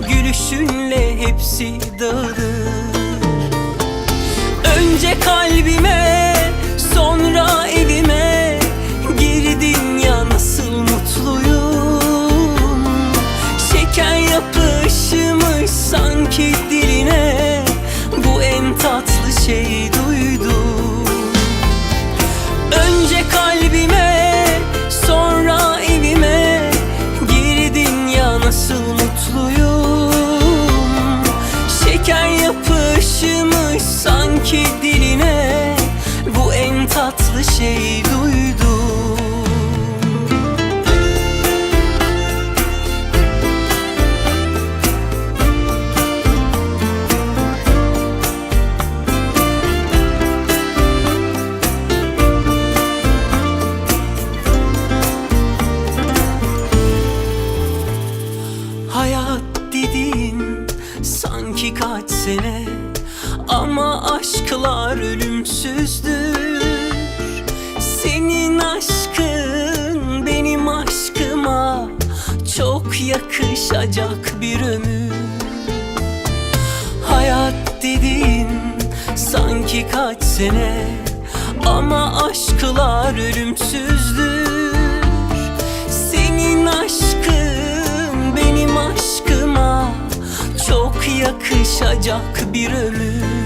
Gülüşünle hepsi dağılır. Önce kalbime sonra evime Girdin ya nasıl mutluyum? Şeker yapışmış sanki Ama aşklar ölümsüzdür. Senin aşkın benim aşkıma Çok yakışacak bir ömür. Hayat dediğin sanki kaç sene Ama aşklar ölümsüzdür. Senin aşkın benim aşkıma Çok yakışacak bir ömür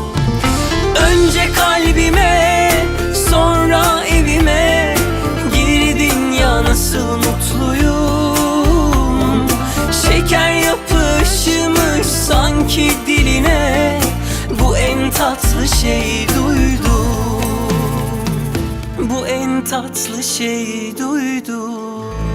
sanki diline Bu en tatlı şey duydum. Bu en tatlı şey duydum